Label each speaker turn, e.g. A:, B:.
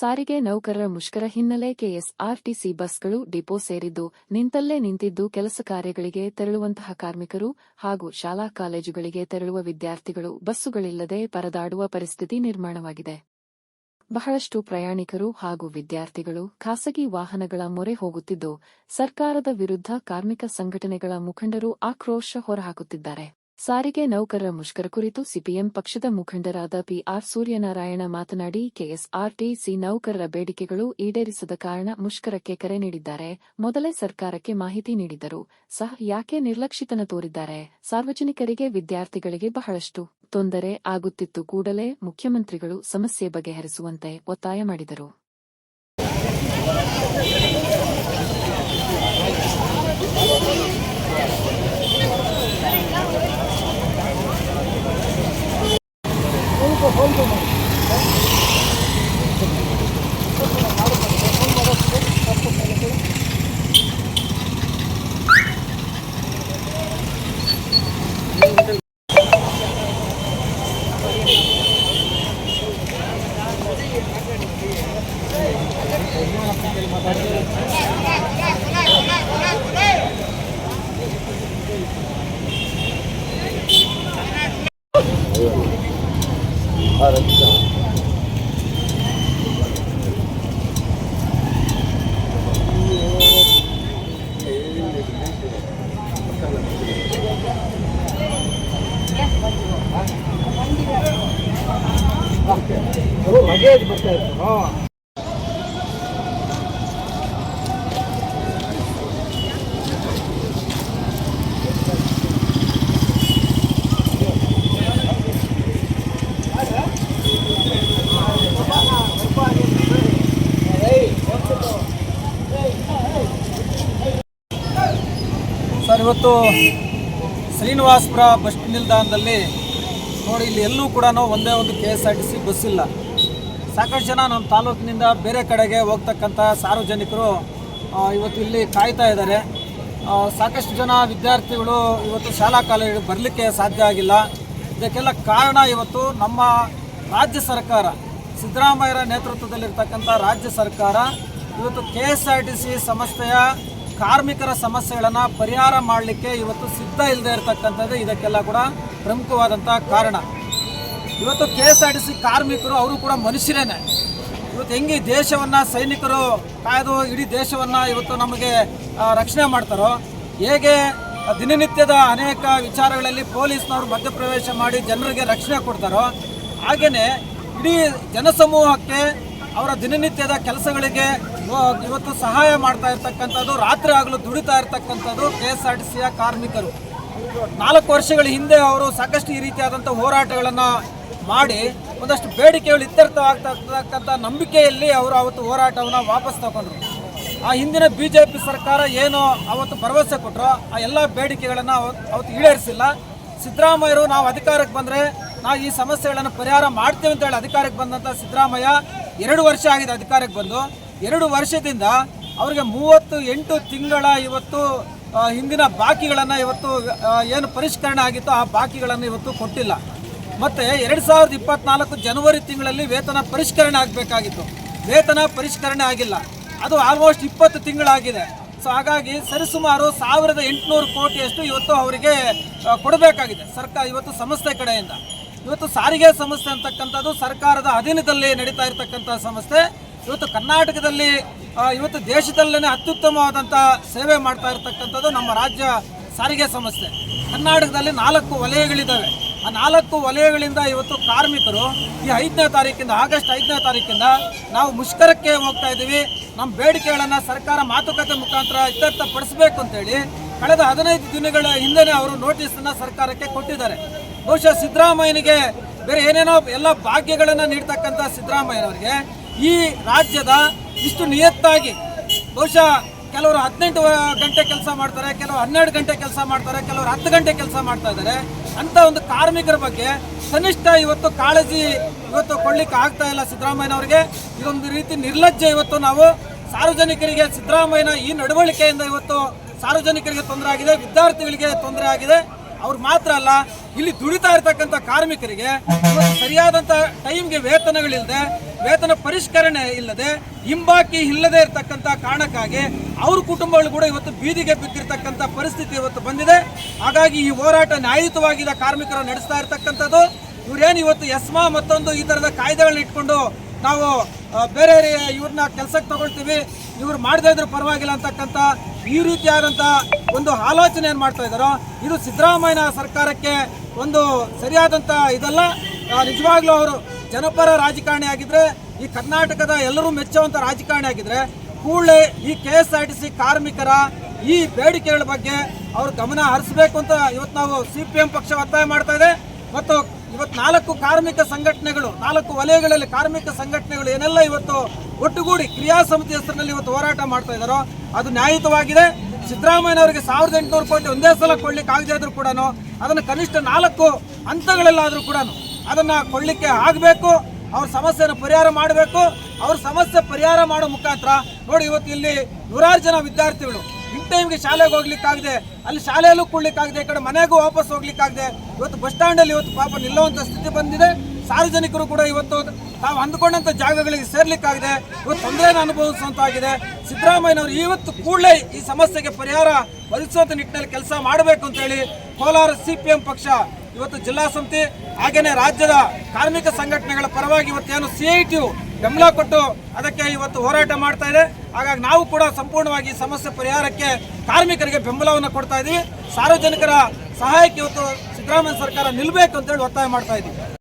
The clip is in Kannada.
A: ಸಾರಿಗೆ ನೌಕರರ ಮುಷ್ಕರ ಹಿನ್ನೆಲೆ ಕೆಎಸ್ಆರ್ಟಿಸಿ ಬಸ್ಗಳು ಡಿಪೋ ಸೇರಿದ್ದು, ನಿಂತಲ್ಲೇ ನಿಂತಿದ್ದು ಕೆಲಸ ಕಾರ್ಯಗಳಿಗೆ ತೆರಳುವಂತಹ ಕಾರ್ಮಿಕರು ಹಾಗೂ ಶಾಲಾ ಕಾಲೇಜುಗಳಿಗೆ ತೆರಳುವ ವಿದ್ಯಾರ್ಥಿಗಳು ಬಸ್ಸುಗಳಿಲ್ಲದೆ ಪರದಾಡುವ ಪರಿಸ್ಥಿತಿ ನಿರ್ಮಾಣವಾಗಿದೆ. ಬಹಳಷ್ಟು ಪ್ರಯಾಣಿಕರು ಹಾಗೂ ವಿದ್ಯಾರ್ಥಿಗಳು ಖಾಸಗಿ ವಾಹನಗಳ ಮೊರೆ ಹೋಗುತ್ತಿದ್ದು, ಸರ್ಕಾರದ ವಿರುದ್ಧ ಕಾರ್ಮಿಕ ಸಂಘಟನೆಗಳ ಮುಖಂಡರು ಆಕ್ರೋಶ ಹೊರಹಾಕುತ್ತಿದ್ದಾರೆ. ಸಾರಿಗೆ ನೌಕರರ ಮುಷ್ಕರ ಕುರಿತು ಸಿಪಿಎಂ ಪಕ್ಷದ ಮುಖಂಡರಾದ ಪಿಆರ್ ಸೂರ್ಯನಾರಾಯಣ ಮಾತನಾಡಿ ಕೆಎಸ್ಆರ್ಟಿಸಿ ನೌಕರರ ಬೇಡಿಕೆಗಳು ಈಡೇರಿಸದ ಕಾರಣ ಮುಷ್ಕರಕ್ಕೆ ಕರೆ ನೀಡಿದ್ದಾರೆ. ಮೊದಲೇ ಸರ್ಕಾರಕ್ಕೆ ಮಾಹಿತಿ ನೀಡಿದ್ದರು. ಸಹ ಯಾಕೆ ನಿರ್ಲಕ್ಷಿತನ ತೋರಿದ್ದಾರೆ? ಸಾರ್ವಜನಿಕರಿಗೆ ವಿದ್ಯಾರ್ಥಿಗಳಿಗೆ ಬಹಳಷ್ಟು ತೊಂದರೆ ಆಗುತ್ತಿತ್ತು. ಕೂಡಲೇ ಮುಖ್ಯಮಂತ್ರಿಗಳು ಸಮಸ್ಯೆ ಬಗೆಹರಿಸುವಂತೆ ಒತ್ತಾಯ ಮಾಡಿದರು.
B: 저거 맞아야지 맞아야지. 어. ಸರ್, ಇವತ್ತು ಶ್ರೀನಿವಾಸಪುರ ಬಸ್ ನಿಲ್ದಾಣದಲ್ಲಿ ನೋಡಿ, ಇಲ್ಲಿ ಎಲ್ಲೂ ಕೂಡ ಒಂದೇ ಒಂದು K S R T C bus ಇಲ್ಲ. ಸಾಕಷ್ಟು ಜನ ನಮ್ಮ ತಾಲೂಕಿನಿಂದ ಬೇರೆ ಕಡೆಗೆ ಹೋಗ್ತಕ್ಕಂಥ ಸಾರ್ವಜನಿಕರು ಇವತ್ತು ಇಲ್ಲಿ ಕಾಯ್ತಾ ಇದ್ದಾರೆ. ಸಾಕಷ್ಟು ಜನ ವಿದ್ಯಾರ್ಥಿಗಳು ಇವತ್ತು ಶಾಲಾ ಕಾಲೇಜು ಬರಲಿಕ್ಕೆ ಸಾಧ್ಯ ಆಗಿಲ್ಲ. ಇದಕ್ಕೆಲ್ಲ ಕಾರಣ ಇವತ್ತು ನಮ್ಮ ರಾಜ್ಯ ಸರ್ಕಾರ, ಸಿದ್ದರಾಮಯ್ಯರ ನೇತೃತ್ವದಲ್ಲಿರ್ತಕ್ಕಂಥ ರಾಜ್ಯ ಸರ್ಕಾರ, ಇವತ್ತು K S R T C ಸಂಸ್ಥೆಯ ಕಾರ್ಮಿಕರ ಸಮಸ್ಯೆಗಳನ್ನು ಪರಿಹಾರ ಮಾಡಲಿಕ್ಕೆ ಇವತ್ತು ಸಿದ್ಧ ಇಲ್ಲದೆ ಇರತಕ್ಕಂಥದ್ದು ಇದಕ್ಕೆಲ್ಲ ಕೂಡ ಪ್ರಮುಖವಾದಂಥ ಕಾರಣ. ಇವತ್ತು K S R T C ಕಾರ್ಮಿಕರು ಅವರು ಕೂಡ ಮನುಷ್ಯರೇನೆ. ಇವತ್ತು ಹೆಂಗೆ ದೇಶವನ್ನು ಸೈನಿಕರು ಕಾಯ್ದು ಇಡೀ ದೇಶವನ್ನ ಇವತ್ತು ನಮಗೆ ರಕ್ಷಣೆ ಮಾಡ್ತಾರೋ, ಹೇಗೆ ದಿನನಿತ್ಯದ ಅನೇಕ ವಿಚಾರಗಳಲ್ಲಿ ಪೊಲೀಸ್ನವರು ಮಧ್ಯಪ್ರವೇಶ ಮಾಡಿ ಜನರಿಗೆ ರಕ್ಷಣೆ ಕೊಡ್ತಾರೋ ಹಾಗೆಯೇ ಇಡೀ ಜನಸಮೂಹಕ್ಕೆ ಅವರ ದಿನನಿತ್ಯದ ಕೆಲಸಗಳಿಗೆ ಇವತ್ತು ಸಹಾಯ ಮಾಡ್ತಾ ಇರ್ತಕ್ಕಂಥದ್ದು, ರಾತ್ರಿ ಆಗಲು ದುಡಿತಾ ಇರ್ತಕ್ಕಂಥದ್ದು ಕೆ ಎಸ್ ಆರ್ ಟಿ ಸಿಯ ಕಾರ್ಮಿಕರು. ನಾಲ್ಕು ವರ್ಷಗಳ ಹಿಂದೆ ಅವರು ಸಾಕಷ್ಟು ಈ ರೀತಿಯಾದಂಥ ಹೋರಾಟಗಳನ್ನು ಮಾಡಿ ಒಂದಷ್ಟು ಬೇಡಿಕೆಗಳು ಇತ್ಯರ್ಥವಾಗ್ತಕ್ಕಂಥ ನಂಬಿಕೆಯಲ್ಲಿ ಅವರು ಅವತ್ತು ಹೋರಾಟವನ್ನು ವಾಪಸ್ ತಗೊಂಡ್ರು. ಆ ಹಿಂದಿನ ಬಿ ಜೆ ಪಿ ಸರ್ಕಾರ ಏನು ಅವತ್ತು ಭರವಸೆ ಕೊಟ್ಟರು ಆ ಎಲ್ಲ ಬೇಡಿಕೆಗಳನ್ನು ಅವತ್ತು ಈಡೇರಿಸಿಲ್ಲ. ಸಿದ್ದರಾಮಯ್ಯರು, ನಾವು ಅಧಿಕಾರಕ್ಕೆ ಬಂದರೆ ನಾವು ಈ ಸಮಸ್ಯೆಗಳನ್ನು ಪರಿಹಾರ ಮಾಡ್ತೇವೆ ಅಂತ ಹೇಳಿ ಅಧಿಕಾರಕ್ಕೆ ಬಂದಂಥ ಸಿದ್ದರಾಮಯ್ಯ ಎರಡು ವರ್ಷ ಆಗಿದೆ ಅಧಿಕಾರಕ್ಕೆ ಬಂದು. ಎರಡು ವರ್ಷದಿಂದ ಅವರಿಗೆ ಮೂವತ್ತು ಎಂಟು ತಿಂಗಳ ಇವತ್ತು ಹಿಂದಿನ ಬಾಕಿಗಳನ್ನು ಇವತ್ತು ಏನು ಪರಿಷ್ಕರಣೆ ಆಗಿತ್ತು ಆ ಬಾಕಿಗಳನ್ನು ಇವತ್ತು ಕೊಟ್ಟಿಲ್ಲ. ಮತ್ತು ಎರಡು ಸಾವಿರದ ಇಪ್ಪತ್ನಾಲ್ಕು ಜನವರಿ ತಿಂಗಳಲ್ಲಿ ವೇತನ ಪರಿಷ್ಕರಣೆ ಆಗಬೇಕಾಗಿತ್ತು. ವೇತನ ಪರಿಷ್ಕರಣೆ ಆಗಿಲ್ಲ. ಅದು ಆಲ್ಮೋಸ್ಟ್ ಇಪ್ಪತ್ತು ತಿಂಗಳಾಗಿದೆ. ಸೊ ಹಾಗಾಗಿ ಸರಿಸುಮಾರು ಸಾವಿರದ ಎಂಟುನೂರು ಕೋಟಿಯಷ್ಟು ಇವತ್ತು ಅವರಿಗೆ ಕೊಡಬೇಕಾಗಿದೆ ಸರ್ಕಾರ ಇವತ್ತು ಸಂಸ್ಥೆ ಕಡೆಯಿಂದ. ಇವತ್ತು ಸಾರಿಗೆ ಸಂಸ್ಥೆ ಅಂತಕ್ಕಂಥದ್ದು ಸರ್ಕಾರದ ಅಧೀನದಲ್ಲಿ ನಡೀತಾ ಇರತಕ್ಕಂಥ ಸಂಸ್ಥೆ ಇವತ್ತು ಕರ್ನಾಟಕದಲ್ಲಿ ಇವತ್ತು ದೇಶದಲ್ಲೇ ಅತ್ಯುತ್ತಮವಾದಂಥ ಸೇವೆ ಮಾಡ್ತಾ ಇರತಕ್ಕಂಥದ್ದು ನಮ್ಮ ರಾಜ್ಯ ಸಾರಿಗೆ ಸಂಸ್ಥೆ. ಕರ್ನಾಟಕದಲ್ಲಿ ನಾಲ್ಕು ವಲಯಗಳಿದ್ದಾವೆ. ಆ ನಾಲ್ಕು ವಲಯಗಳಿಂದ ಇವತ್ತು ಕಾರ್ಮಿಕರು ಈ ಐದನೇ ತಾರೀಕಿಂದ, ಆಗಸ್ಟ್ ಐದನೇ ತಾರೀಕಿಂದ ನಾವು ಮುಷ್ಕರಕ್ಕೆ ಹೋಗ್ತಾ ಇದ್ದೀವಿ. ನಮ್ಮ ಬೇಡಿಕೆಗಳನ್ನು ಸರ್ಕಾರ ಮಾತುಕತೆ ಮುಖಾಂತರ ಇತ್ಯರ್ಥಪಡಿಸಬೇಕು ಅಂತೇಳಿ ಕಳೆದ ಹದಿನೈದು ದಿನಗಳ ಹಿಂದೆನೇ ಅವರು ನೋಟಿಸನ್ನು ಸರ್ಕಾರಕ್ಕೆ ಕೊಟ್ಟಿದ್ದಾರೆ. ಬಹುಶಃ ಸಿದ್ದರಾಮಯ್ಯನಿಗೆ ಬೇರೆ ಏನೇನೋ ಎಲ್ಲ ಭಾಗ್ಯಗಳನ್ನು ನೀಡ್ತಕ್ಕಂಥ ಸಿದ್ದರಾಮಯ್ಯನವರಿಗೆ ಈ ರಾಜ್ಯದ ಇಷ್ಟು ನಿಯತ್ತಾಗಿ ಬಹುಶಃ ಕೆಲವರು ಹದಿನೆಂಟು ಗಂಟೆ ಕೆಲಸ ಮಾಡ್ತಾರೆ, ಕೆಲವರು ಹನ್ನೆರಡು ಗಂಟೆ ಕೆಲಸ ಮಾಡ್ತಾರೆ, ಕೆಲವರು ಹತ್ತು ಗಂಟೆ ಕೆಲಸ ಮಾಡ್ತಾ ಇದ್ದಾರೆ. ಅಂತ ಒಂದು ಕಾರ್ಮಿಕರ ಬಗ್ಗೆ ಕನಿಷ್ಠ ಇವತ್ತು ಕಾಳಜಿ ಇವತ್ತು ಕೊಡ್ಲಿಕ್ಕೆ ಆಗ್ತಾ ಇಲ್ಲ ಸಿದ್ದರಾಮಯ್ಯನವ್ರಿಗೆ. ಇದೊಂದು ರೀತಿ ನಿರ್ಲಜ್ಜೆ ಇವತ್ತು ನಾವು ಸಾರ್ವಜನಿಕರಿಗೆ, ಸಿದ್ದರಾಮಯ್ಯನ ಈ ನಡವಳಿಕೆಯಿಂದ ಇವತ್ತು ಸಾರ್ವಜನಿಕರಿಗೆ ತೊಂದರೆ ಆಗಿದೆ, ವಿದ್ಯಾರ್ಥಿಗಳಿಗೆ ತೊಂದರೆ ಆಗಿದೆ. ಅವ್ರು ಮಾತ್ರ ಅಲ್ಲ, ಇಲ್ಲಿ ದುಡಿತಾ ಇರ್ತಕ್ಕಂಥ ಕಾರ್ಮಿಕರಿಗೆ ಸರಿಯಾದಂಥ ಟೈಮ್ಗೆ ವೇತನಗಳಿಲ್ಲದೆ ವೇತನ ಪರಿಷ್ಕರಣೆ ಇಲ್ಲದೆ ಹಿಂಬಾಕಿ ಇಲ್ಲದೆ ಇರತಕ್ಕಂತ ಕಾರಣಕ್ಕಾಗಿ ಅವ್ರ ಕುಟುಂಬಗಳು ಕೂಡ ಇವತ್ತು ಬೀದಿಗೆ ಬಿದ್ದಿರ್ತಕ್ಕಂಥ ಪರಿಸ್ಥಿತಿ ಇವತ್ತು ಬಂದಿದೆ. ಹಾಗಾಗಿ ಈ ಹೋರಾಟ ನ್ಯಾಯಯುತವಾಗಿದ್ದ ಕಾರ್ಮಿಕರು ನಡೆಸ್ತಾ ಇರತಕ್ಕಂಥದ್ದು. ಇವ್ರೇನು ಇವತ್ತು ಎಸ್ಮಾ ಮತ್ತೊಂದು ಈ ಥರದ ಕಾಯ್ದೆಗಳನ್ನ ಇಟ್ಕೊಂಡು ನಾವು ಬೇರೆ ಇವ್ರನ್ನ ಕೆಲಸಕ್ಕೆ ತಗೊಳ್ತೀವಿ, ಇವ್ರು ಮಾಡದೇ ಇದ್ರೆ ಪರವಾಗಿಲ್ಲ ಅಂತಕ್ಕಂಥ ಈ ರೀತಿಯಾದಂಥ ಒಂದು ಆಲೋಚನೆ ಏನು ಮಾಡ್ತಾ ಇದ್ದಾರೋ, ಇದು ಸಿದ್ದರಾಮಯ್ಯ ಸರ್ಕಾರಕ್ಕೆ ಒಂದು ಸರಿಯಾದಂಥ ಇದಲ್ಲ. ನಿಜವಾಗ್ಲೂ ಅವರು ಜನಪರ ರಾಜಕಾರಣಿ ಆಗಿದ್ರೆ ಈ ಕರ್ನಾಟಕದ ಎಲ್ಲರೂ ಮೆಚ್ಚುವಂಥ ರಾಜಕಾರಣಿ ಆಗಿದ್ರೆ ಕೂಡಲೇ ಈ K S R T C ಕಾರ್ಮಿಕರ ಈ ಬೇಡಿಕೆಗಳ ಬಗ್ಗೆ ಅವರು ಗಮನ ಹರಿಸಬೇಕು ಅಂತ ಇವತ್ತು ನಾವು ಸಿ ಪಿ ಎಂ ಪಕ್ಷ ಒತ್ತಾಯ ಮಾಡ್ತಾ ಇದೆ. ಮತ್ತು ಇವತ್ತು ನಾಲ್ಕು ಕಾರ್ಮಿಕ ಸಂಘಟನೆಗಳು, ನಾಲ್ಕು ವಲಯಗಳಲ್ಲಿ ಕಾರ್ಮಿಕ ಸಂಘಟನೆಗಳು ಏನೆಲ್ಲ ಇವತ್ತು ಒಟ್ಟುಗೂಡಿ ಕ್ರಿಯಾ ಸಮಿತಿ ಹೆಸರಿನಲ್ಲಿ ಇವತ್ತು ಹೋರಾಟ ಮಾಡ್ತಾ ಇದ್ದಾರೋ, ಅದು ನ್ಯಾಯಯುತವಾಗಿದೆ. ಸಿದ್ದರಾಮಯ್ಯನವರಿಗೆ ಸಾವಿರದ ಎಂಟುನೂರು ಕೋಟಿ ಒಂದೇ ಸಲ ಕೊಡ್ಲಿಕ್ಕೆ ಆಗದೇ ಇದ್ರು ಕೂಡ ಅದನ್ನು ಕನಿಷ್ಠ ನಾಲ್ಕು ಹಂತಗಳಲ್ಲಾದರೂ ಕೂಡ ಅದನ್ನ ಕೊಡಲಿಕ್ಕೆ ಆಗಬೇಕು, ಅವ್ರ ಸಮಸ್ಯೆಯನ್ನು ಪರಿಹಾರ ಮಾಡಬೇಕು, ಅವ್ರ ಸಮಸ್ಯೆ ಪರಿಹಾರ ಮಾಡೋ ಮುಖಾಂತರ ನೋಡಿ ಇವತ್ತು ಇಲ್ಲಿ ನೂರಾರು ಜನ ವಿದ್ಯಾರ್ಥಿಗಳು ಇನ್ ಟೈಮ್ಗೆ ಶಾಲೆಗೆ ಹೋಗ್ಲಿಕ್ಕಾಗದೆ, ಅಲ್ಲಿ ಶಾಲೆಯಲ್ಲೂ ಕೂಡ್ಲಿಕ್ಕಾಗದೆ, ಈ ಕಡೆ ಮನೆಗೂ ವಾಪಸ್ ಹೋಗ್ಲಿಕ್ಕಾಗದೆ, ಇವತ್ತು ಬಸ್ ಸ್ಟ್ಯಾಂಡಲ್ಲಿ ಇವತ್ತು ಪಾಪ ನಿಲ್ಲುವಂತ ಸ್ಥಿತಿ ಬಂದಿದೆ. ಸಾರ್ವಜನಿಕರು ಕೂಡ ಇವತ್ತು ತಾವು ಅಂದುಕೊಂಡಂತ ಜಾಗಗಳಿಗೆ ಸೇರ್ಲಿಕ್ಕಾಗದೆ, ಇವತ್ತು ತೊಂದರೆನ ಅನುಭವಿಸುವಂತಾಗಿದೆ. ಸಿದ್ದರಾಮಯ್ಯನವರು ಇವತ್ತು ಕೂಡಲೇ ಈ ಸಮಸ್ಯೆಗೆ ಪರಿಹಾರ ಒದಗಿಸುವಂತ ನಿಟ್ಟಿನಲ್ಲಿ ಕೆಲಸ ಮಾಡಬೇಕು ಅಂತ ಹೇಳಿ ಕೋಲಾರ ಸಿಪಿಎಂ ಪಕ್ಷ ಇವತ್ತು ಜಿಲ್ಲಾ ಸಮಿತಿ ಹಾಗೇನೆ ರಾಜ್ಯದ ಕಾರ್ಮಿಕ ಸಂಘಟನೆಗಳ ಪರವಾಗಿ ಇವತ್ತೇನು ಸಿ ಐ ಬೆಂಬಲ ಕೊಟ್ಟು ಅದಕ್ಕೆ ಇವತ್ತು ಹೋರಾಟ ಮಾಡ್ತಾ ಇದೆ. ಹಾಗಾಗಿ ನಾವು ಕೂಡ ಸಂಪೂರ್ಣವಾಗಿ ಸಮಸ್ಯೆ ಪರಿಹಾರಕ್ಕೆ ಕಾರ್ಮಿಕರಿಗೆ ಬೆಂಬಲವನ್ನು ಕೊಡ್ತಾ ಇದ್ದೀವಿ ಸಾರ್ವಜನಿಕರ ಸಹಾಯಕ್ಕೆ ಇವತ್ತು ಸಿದ್ದರಾಮಯ್ಯ ಸರ್ಕಾರ ನಿಲ್ಲಬೇಕು ಅಂತ ಹೇಳಿ ಒತ್ತಾಯ ಮಾಡ್ತಾ ಇದ್ದೀವಿ